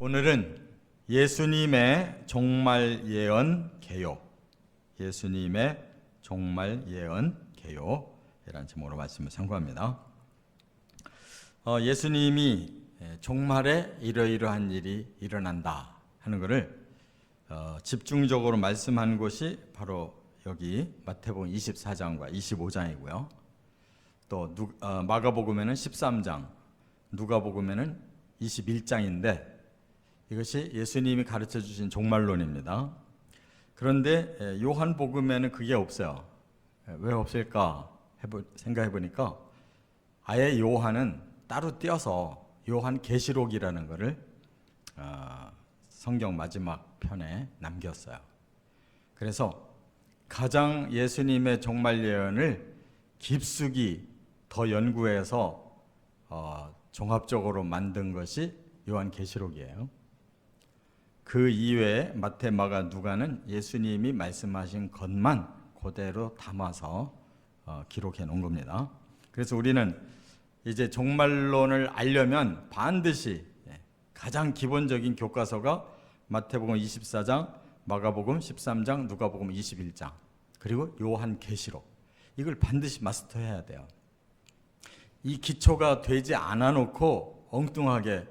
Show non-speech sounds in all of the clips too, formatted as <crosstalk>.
오늘은 예수님의 종말 예언 개요. 예수님의 종말 예언 개요이라는 제목으로 말씀을 상고합니다. 어, 예수님이 종말에 이러이러한 일이 일어난다 하는 것을 어, 집중적으로 말씀한 곳이 바로 여기 마태복음 24장과 25장이고요. 또 누, 어, 마가복음에는 13장, 누가복음에는 21장인데 이것이 예수님이 가르쳐 주신 종말론입니다. 그런데 예, 요한복음에는 그게 없어요. 예, 왜 없을까 생각해 보니까 아예 요한은 따로 띄어서 요한 계시록이라는 것을 어, 성경 마지막 편에 남겼어요. 그래서 가장 예수님의 종말 예언을 깊숙이 더 연구해서 어, 종합적으로 만든 것이 요한 계시록이에요. 그 이외에 마태, 마가, 누가는 예수님이 말씀하신 것만 그대로 담아서 어, 기록해 놓은 겁니다. 그래서 우리는 이제 종말론을 알려면 반드시 예, 가장 기본적인 교과서가 마태복음 24장, 마가복음 13장, 누가복음 21장, 그리고 요한 계시록. 이걸 반드시 마스터해야 돼요. 이 기초가 되지 않아 놓고 엉뚱하게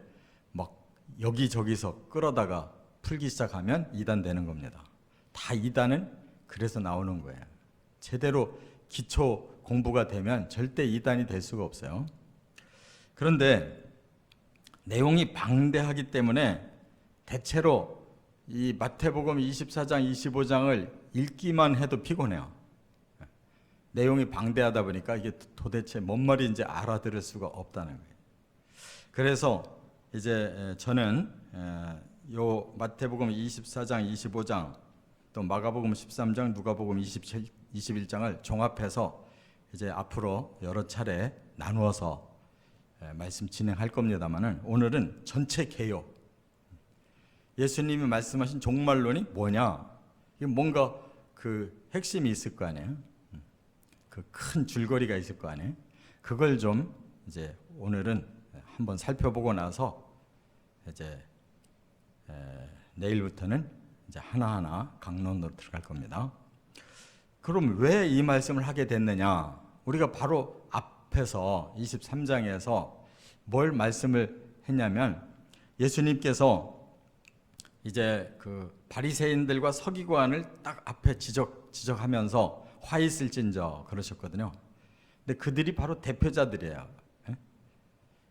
막 여기저기서 끌어다가 풀기 시작하면 이단 되는 겁니다. 다 이단은 그래서 나오는 거예요. 제대로 기초 공부가 되면 절대 이단이 될 수가 없어요. 그런데 내용이 방대하기 때문에 대체로 이 마태복음 24장, 25장을 읽기만 해도 피곤해요. 내용이 방대하다 보니까 이게 도대체 뭔 말인지 알아들을 수가 없다는 거예요. 그래서 이제 저는 요 마태복음 24장, 25장 또 마가복음 13장, 누가복음 27, 21장을 종합해서 이제 앞으로 여러 차례 나누어서 말씀 진행할 겁니다만은 오늘은 전체 개요. 예수님이 말씀하신 종말론이 뭐냐? 이게 뭔가 그 핵심이 있을 거 아니에요. 그 큰 줄거리가 있을 거 아니에요. 그걸 좀 이제 오늘은 한번 살펴보고 나서 이제 내일부터는 이제 하나하나 강론으로 들어갈 겁니다. 그럼 왜 이 말씀을 하게 됐느냐? 우리가 바로 앞에서 23장에서 뭘 말씀을 했냐면 예수님께서 이제 그 바리새인들과 서기관을 딱 앞에 지적 지적하면서 화 있을진저 그러셨거든요. 근데 그들이 바로 대표자들이에요.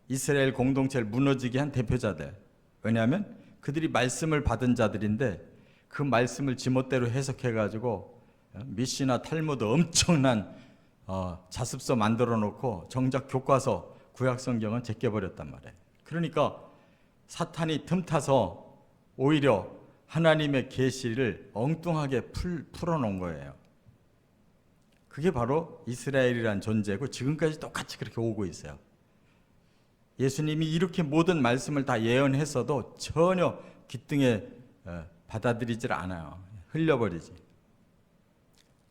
이스라엘 공동체를 무너지게 한 대표자들. 왜냐하면 그들이 말씀을 받은 자들인데 그 말씀을 지멋대로 해석해 가지고 미시나 탈무드 엄청난 어, 자습서 만들어 놓고 정작 교과서 구약 성경은 제껴 버렸단 말이에요. 그러니까 사탄이 틈타서 오히려 하나님의 계시를 엉뚱하게 풀, 풀어 놓은 거예요. 그게 바로 이스라엘이란 존재고 지금까지 똑같이 그렇게 오고 있어요. 예수님이 이렇게 모든 말씀을 다 예언했어도 전혀 기등에 어, 받아들이질 않아요. 흘려버리지.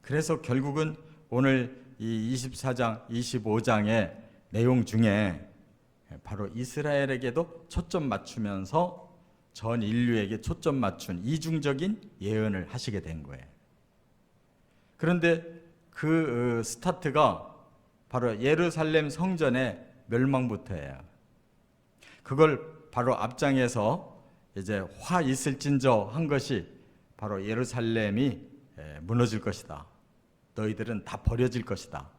그래서 결국은 오늘 이 24장, 25장의 내용 중에 바로 이스라엘에게도 초점 맞추면서 전 인류에게 초점 맞춘 이중적인 예언을 하시게 된 거예요. 그런데 그 어, 스타트가 바로 예루살렘 성전의 멸망부터예요. 그걸 바로 앞장에서 이제 화 있을진저 한 것이 바로 예루살렘이 무너질 것이다. 너희들은 다 버려질 것이다.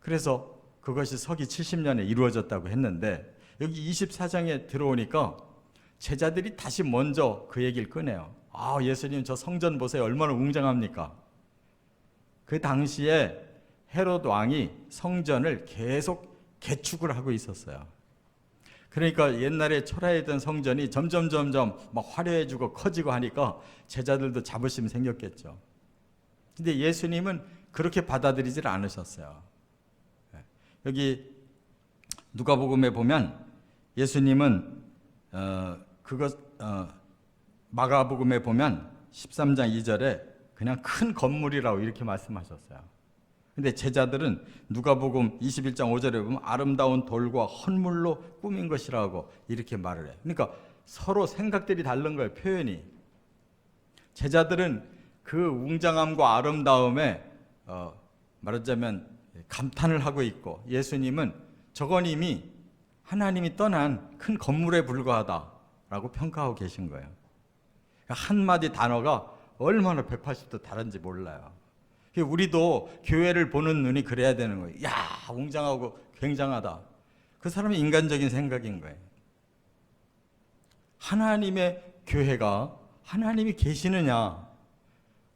그래서 그것이 서기 70년에 이루어졌다고 했는데 여기 24장에 들어오니까 제자들이 다시 먼저 그 얘기를 꺼내요. 아, 예수님 저 성전 보세요. 얼마나 웅장합니까? 그 당시에 헤롯 왕이 성전을 계속 개축을 하고 있었어요. 그러니까 옛날에 초라했던 성전이 점점 점점 막 화려해지고 커지고 하니까 제자들도 자부심이 생겼겠죠. 근데 예수님은 그렇게 받아들이질 않으셨어요. 예. 여기 누가복음에 보면 예수님은 어 그것 어 마가복음에 보면 13장 2절에 그냥 큰 건물이라고 이렇게 말씀하셨어요. 근데 제자들은 누가복음 21장 5절에 보면 아름다운 돌과 헌물로 꾸민 것이라고 이렇게 말을 해요. 그러니까 서로 생각들이 다른 거예요. 표현이. 제자들은 그 웅장함과 아름다움에 어, 말하자면 감탄을 하고 있고 예수님은 저건 이미 하나님이 떠난 큰 건물에 불과하다라고 평가하고 계신 거예요. 한마디 단어가 얼마나 180도 다른지 몰라요. 우리도 교회를 보는 눈이 그래야 되는 거예요. 야, 웅장하고 굉장하다. 그 사람의 인간적인 생각인 거예요. 하나님의 교회가 하나님이 계시느냐?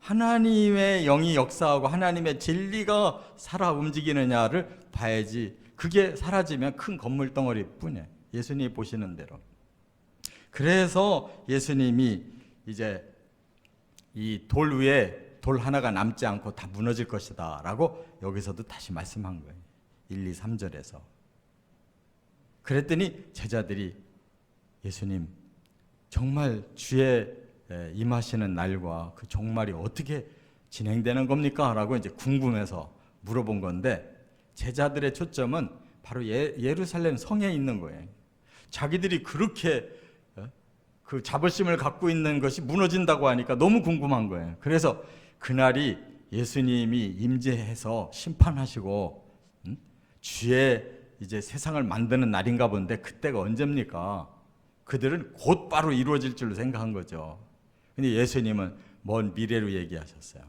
하나님의 영이 역사하고 하나님의 진리가 살아 움직이느냐를 봐야지. 그게 사라지면 큰 건물 덩어리 뿐이에요. 예수님이 보시는 대로. 그래서 예수님이 이제 이 돌 위에 돌 하나가 남지 않고 다 무너질 것이다. 라고 여기서도 다시 말씀한 거예요. 1, 2, 3절에서. 그랬더니 제자들이 예수님, 정말 주의 임하시는 날과 그 종말이 어떻게 진행되는 겁니까? 라고 이제 궁금해서 물어본 건데 제자들의 초점은 바로 예, 예루살렘 성에 있는 거예요. 자기들이 그렇게 그 자부심을 갖고 있는 것이 무너진다고 하니까 너무 궁금한 거예요. 그래서 그날이 예수님이 임재해서 심판하시고 음? 주의 이제 세상을 만드는 날인가 본데 그때가 언제입니까? 그들은 곧바로 이루어질 줄로 생각한 거죠. 근데 예수님은 먼 미래로 얘기하셨어요.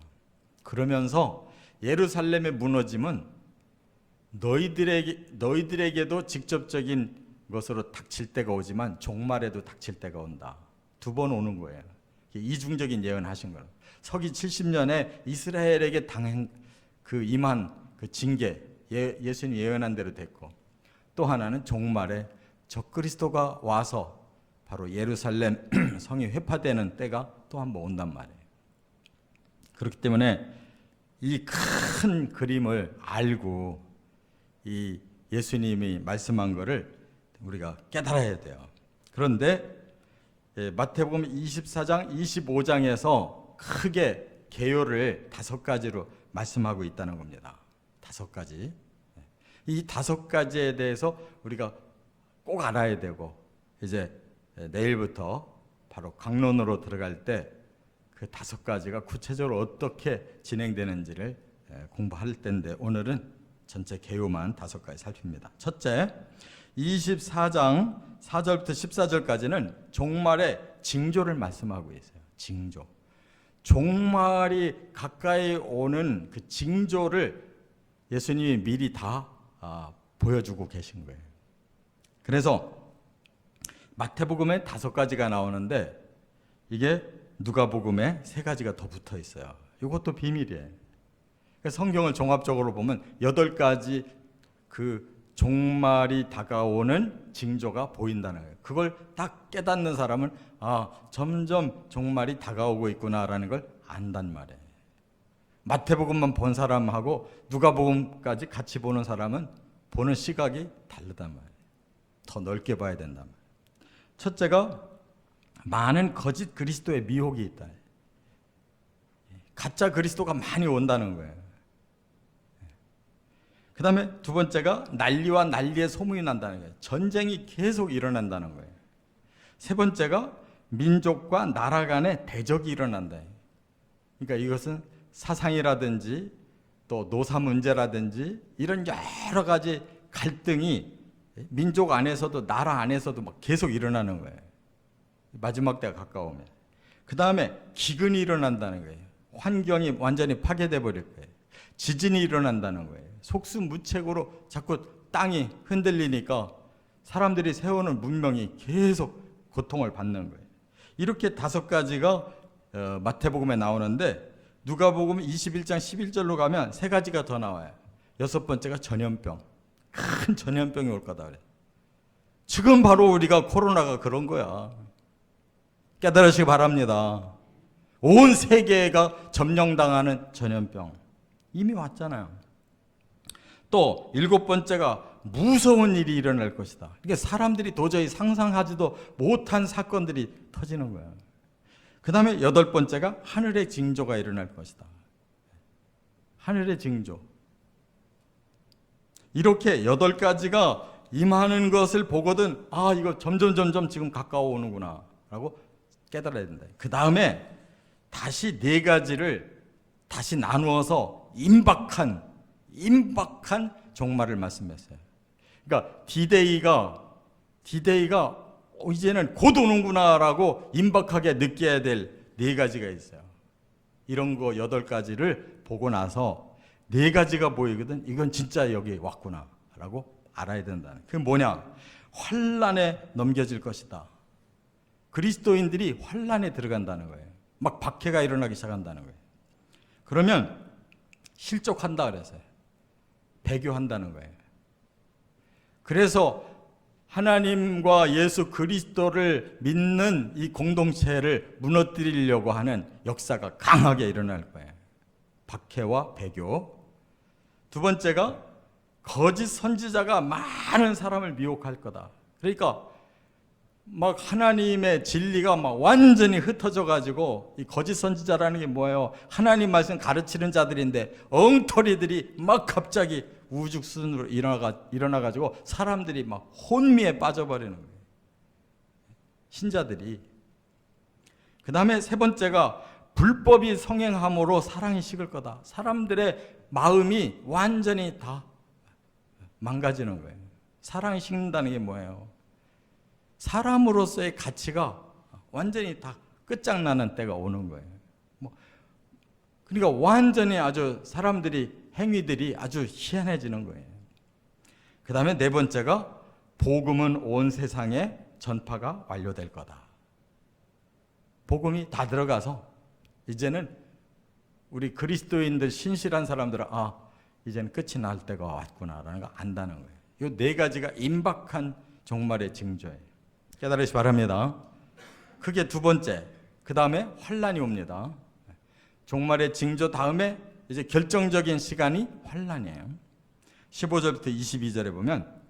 그러면서 예루살렘의 무너짐은 너희들에게 너희들에게도 직접적인 것으로 닥칠 때가 오지만 종말에도 닥칠 때가 온다. 두 번 오는 거예요. 이중적인 예언하신 거예요. 서기 70년에 이스라엘에게 당한 그 임한 그 징계 예, 예수님 예언한 대로 됐고 또 하나는 종말에 적그리스도가 와서 바로 예루살렘 <clears throat> 성이 회파되는 때가 또 한 번 온단 말이에요. 그렇기 때문에 이 큰 그림을 알고 이 예수님이 말씀한 것을 우리가 깨달아야 돼요. 그런데 예, 마태복음 24장, 25장에서 크게 개요를 다섯 가지로 말씀하고 있다는 겁니다. 다섯 가지. 이 다섯 가지에 대해서 우리가 꼭 알아야 되고 이제 내일부터 바로 강론으로 들어갈 때 그 다섯 가지가 구체적으로 어떻게 진행되는지를 공부할 텐데 오늘은 전체 개요만 다섯 가지 살핍니다. 첫째, 24장 4절부터 14절까지는 종말의 징조를 말씀하고 있어요. 징조. 종말이 가까이 오는 그 징조를 예수님이 미리 다 아, 보여주고 계신 거예요. 그래서 마태복음에 다섯 가지가 나오는데 이게 누가복음에 세 가지가 더 붙어 있어요. 이것도 비밀이에요. 성경을 종합적으로 보면 여덟 가지 그 종말이 다가오는 징조가 보인다는 거예요. 그걸 딱 깨닫는 사람은 아 점점 종말이 다가오고 있구나라는 걸 안단 말이에요. 마태복음만 본 사람하고 누가복음까지 같이 보는 사람은 보는 시각이 다르단 말이에요. 더 넓게 봐야 된단 말이에요. 첫째가 많은 거짓 그리스도의 미혹이 있다. 가짜 그리스도가 많이 온다는 거예요. 그 다음에 두 번째가 난리와 난리의 소문이 난다는 거예요. 전쟁이 계속 일어난다는 거예요. 세 번째가 민족과 나라 간의 대적이 일어난다. 그러니까 이것은 사상이라든지 또 노사 문제라든지 이런 여러 가지 갈등이 민족 안에서도 나라 안에서도 막 계속 일어나는 거예요. 마지막 때가 가까우면. 그 다음에 기근이 일어난다는 거예요. 환경이 완전히 파괴돼 버릴 거예요. 지진이 일어난다는 거예요. 속수무책으로 자꾸 땅이 흔들리니까 사람들이 세우는 문명이 계속 고통을 받는 거예요. 이렇게 다섯 가지가 어, 마태복음에 나오는데 누가복음 21장 11절로 가면 세 가지가 더 나와요. 여섯 번째가 전염병. 큰 전염병이 올 거다 그래. 지금 바로 우리가 코로나가 그런 거야. 깨달으시기 바랍니다. 온 세계가 점령당하는 전염병. 이미 왔잖아요. 또 일곱 번째가 무서운 일이 일어날 것이다. 이게 사람들이 도저히 상상하지도 못한 사건들이 터지는 거야. 그 다음에 여덟 번째가 하늘의 징조가 일어날 것이다. 하늘의 징조. 이렇게 여덟 가지가 임하는 것을 보거든 아 이거 점점 점점 지금 가까워 오는구나 라고 깨달아야 된다. 그 다음에 다시 네 가지를 다시 나누어서 임박한 임박한 종말을 말씀했어요. 그러니까 디데이가 디데이가 어, 이제는 곧 오는구나라고 임박하게 느껴야 될 네 가지가 있어요. 이런 거 여덟 가지를 보고 나서 네 가지가 보이거든. 이건 진짜 여기 왔구나라고 알아야 된다는. 그게 뭐냐? 환란에 넘겨질 것이다. 그리스도인들이 환란에 들어간다는 거예요. 막 박해가 일어나기 시작한다는 거예요. 그러면 실족한다 그래서요. 배교한다는 거예요. 그래서 하나님과 예수 그리스도를 믿는 이 공동체를 무너뜨리려고 하는 역사가 강하게 일어날 거예요. 박해와 배교. 두 번째가 거짓 선지자가 많은 사람을 미혹할 거다. 그러니까 막 하나님의 진리가 막 완전히 흩어져 가지고 이 거짓 선지자라는 게 뭐예요? 하나님 말씀 가르치는 자들인데 엉터리들이 막 갑자기 우죽순으로 일어나가 일어나 가지고 사람들이 막 혼미에 빠져버리는 거예요. 신자들이 그 다음에 세 번째가 불법이 성행함으로 사랑이 식을 거다. 사람들의 마음이 완전히 다 망가지는 거예요. 사랑이 식는다는 게 뭐예요? 사람으로서의 가치가 완전히 다 끝장나는 때가 오는 거예요. 뭐 그러니까 완전히 아주 사람들이 행위들이 아주 희한해지는 거예요. 그 다음에 네 번째가 복음은 온 세상에 전파가 완료될 거다. 복음이 다 들어가서 이제는 우리 그리스도인들 신실한 사람들은 아 이제는 끝이 날 때가 왔구나라는 걸 안다는 거예요. 이 네 가지가 임박한 종말의 징조예요. 깨달으시 바랍니다. 그게 두 번째. 그 다음에 환란이 옵니다. 종말의 징조 다음에 이제 결정적인 시간이 환란이에요. 15절부터 22절에 보면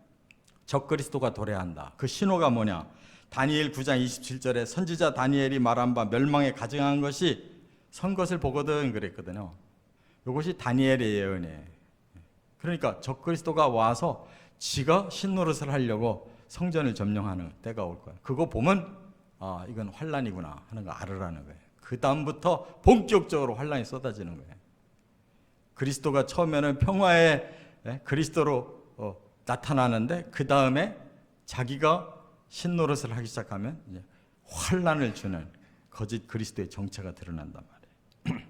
적그리스도가 도래한다. 그 신호가 뭐냐? 다니엘 9장 27절에 선지자 다니엘이 말한 바 멸망에 가증한 것이 선 것을 보거든 그랬거든요. 이것이 다니엘의 예언이에요. 그러니까 적그리스도가 와서 지가 신노릇을 하려고 성전을 점령하는 때가 올 거야. 그거 보면 아 이건 환란이구나 하는 거 알으라는 거예요. 그 다음부터 본격적으로 환란이 쏟아지는 거예요. 그리스도가 처음에는 평화의 예, 그리스도로 어, 나타나는데 그 다음에 자기가 신노릇을 하기 시작하면 환란을 주는 거짓 그리스도의 정체가 드러난단 말이에요. <clears throat>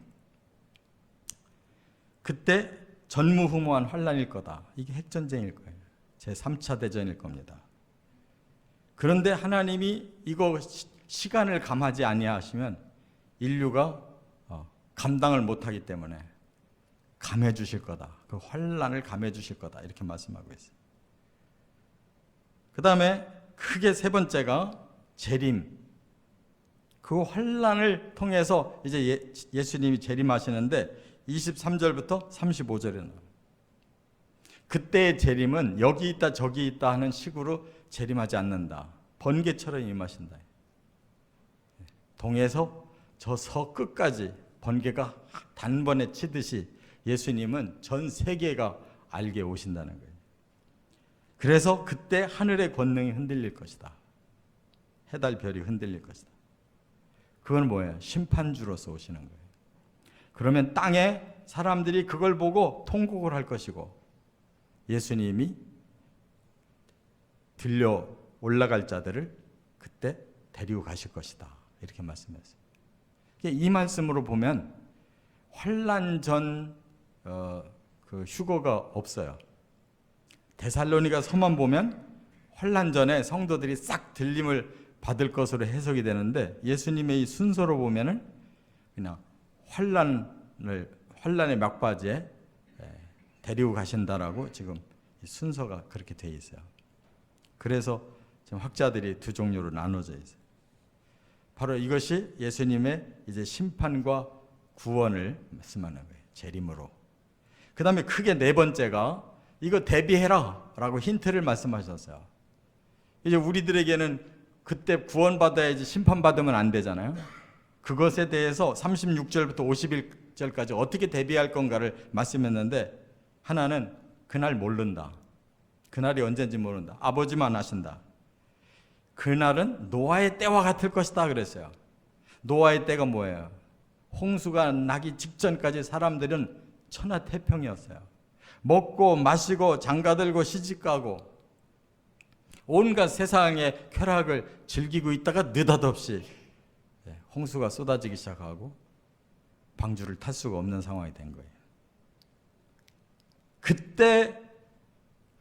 그때 전무후무한 환란일 거다. 이게 핵전쟁일 거예요. 제 3차 대전일 겁니다. 그런데 하나님이 이거 시, 간을 감하지 아니하시면 인류가 어, 감당을 못하기 때문에 감해 주실 거다. 그 환란을 감해 주실 거다. 이렇게 말씀하고 있어요. 그 다음에 크게 세 번째가 재림. 그 환란을 통해서 이제 예, 예수님이 재림하시는데 23절부터 35절에 나와요. 그때의 재림은 여기 있다 저기 있다 하는 식으로 재림하지 않는다. 번개처럼 임하신다. 동에서 저 서 끝까지 번개가 단번에 치듯이 예수님은 전 세계가 알게 오신다는 거예요. 그래서 그때 하늘의 권능이 흔들릴 것이다. 해달 별이 흔들릴 것이다. 그건 뭐예요? 심판주로서 오시는 거예요. 그러면 땅에 사람들이 그걸 보고 통곡을 할 것이고 예수님이 들려 올라갈 자들을 그때 데리고 가실 것이다. 이렇게 말씀했어요. 이 말씀으로 보면 환란 전 어, 그 휴거가 없어요. 데살로니가 서만 보면 환란 전에 성도들이 싹 들림을 받을 것으로 해석이 되는데 예수님의 이 순서로 보면은 그냥 환란을 환란의 막바지에 데리고 가신다라고 지금 순서가 그렇게 돼 있어요. 그래서 지금 학자들이 두 종류로 나눠져 있어요. 바로 이것이 예수님의 이제 심판과 구원을 말씀하는 거예요. 재림으로. 그 다음에 크게 네 번째가 이거 대비해라 라고 힌트를 말씀하셨어요. 이제 우리들에게는 그때 구원받아야지 심판받으면 안 되잖아요. 그것에 대해서 36절부터 51절까지 어떻게 대비할 건가를 말씀했는데 하나는 그날 모른다. 그날이 언제인지 모른다. 아버지만 아신다. 그날은 노아의 때와 같을 것이다 그랬어요. 노아의 때가 뭐예요? 홍수가 나기 직전까지 사람들은 천하태평이었어요. 먹고 마시고 장가들고 시집가고 온갖 세상의 쾌락을 즐기고 있다가 느닷없이 예, 홍수가 쏟아지기 시작하고 방주를 탈 수가 없는 상황이 된 거예요. 그때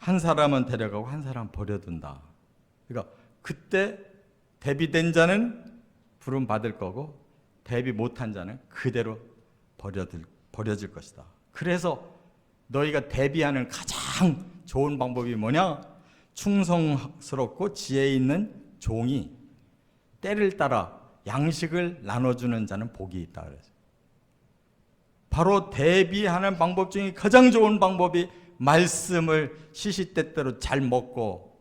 한 사람은 데려가고 한 사람 은 버려둔다. 그러니까 그때 대비된 자는 부름 받을 거고 대비 못한 자는 그대로 버려들, 버려질 것이다. 그래서 너희가 대비하는 가장 좋은 방법이 뭐냐? 충성스럽고 지혜 있는 종이 때를 따라 양식을 나눠주는 자는 복이 있다 그래서 바로 대비하는 방법 중에 가장 좋은 방법이 말씀을 시시때때로 잘 먹고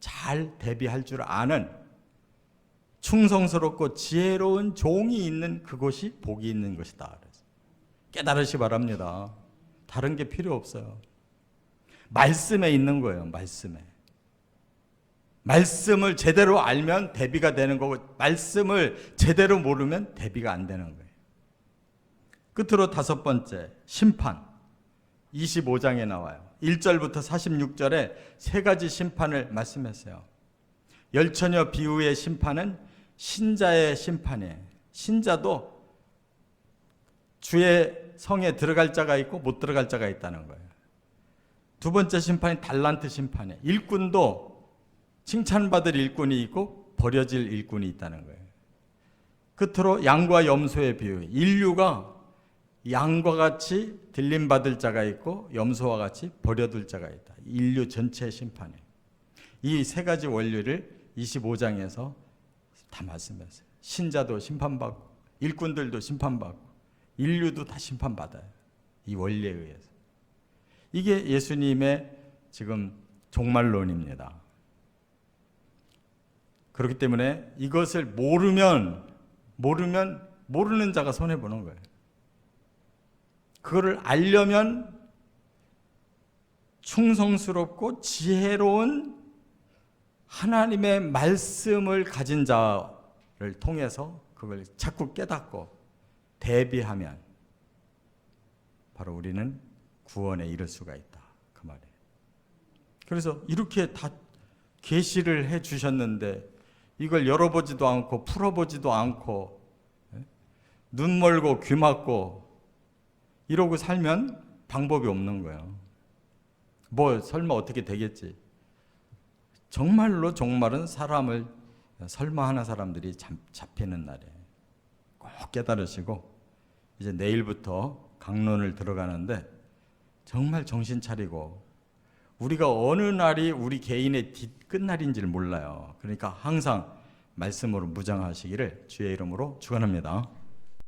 잘 대비할 줄 아는 충성스럽고 지혜로운 종이 있는 그곳이 복이 있는 것이다. 깨달으시 바랍니다. 다른 게 필요 없어요. 말씀에 있는 거예요. 말씀에. 말씀을 제대로 알면 대비가 되는 거고 말씀을 제대로 모르면 대비가 안 되는 거예요. 끝으로 다섯 번째 심판 25장에 나와요. 1절부터 46절에 세 가지 심판을 말씀했어요. 열처녀 비유의 심판은 신자의 심판이에요. 신자도 주의 성에 들어갈 자가 있고 못 들어갈 자가 있다는 거예요. 두 번째 심판이 달란트 심판이에요. 일꾼도 칭찬받을 일꾼이 있고 버려질 일꾼이 있다는 거예요. 끝으로 양과 염소의 비유. 인류가 양과 같이 들림 받을 자가 있고 염소와 같이 버려둘 자가 있다. 인류 전체 심판에 이 세 가지 원리를 25장에서 다 말씀했어요. 신자도 심판받고 일꾼들도 심판받고 인류도 다 심판받아요. 이 원리에 의해서. 이게 예수님의 지금 종말론입니다. 그렇기 때문에 이것을 모르면 모르면 모르는 자가 손해 보는 거예요. 그거를 알려면 충성스럽고 지혜로운 하나님의 말씀을 가진 자를 통해서 그걸 자꾸 깨닫고 대비하면 바로 우리는 구원에 이를 수가 있다. 그 말이에요. 그래서 이렇게 다 계시를 해 주셨는데 이걸 열어보지도 않고 풀어보지도 않고 예? 눈 멀고 귀 막고 이러고 살면 방법이 없는 거예요. 뭐 설마 어떻게 되겠지? 정말로 종말은 사람을 설마 하는 사람들이 잡히는 날이에요. 꼭 깨달으시고 이제 내일부터 강론을 들어가는데 정말 정신 차리고 우리가 어느 날이 우리 개인의 끝날인지를 몰라요. 그러니까 항상 말씀으로 무장하시기를 주의 이름으로 축원합니다.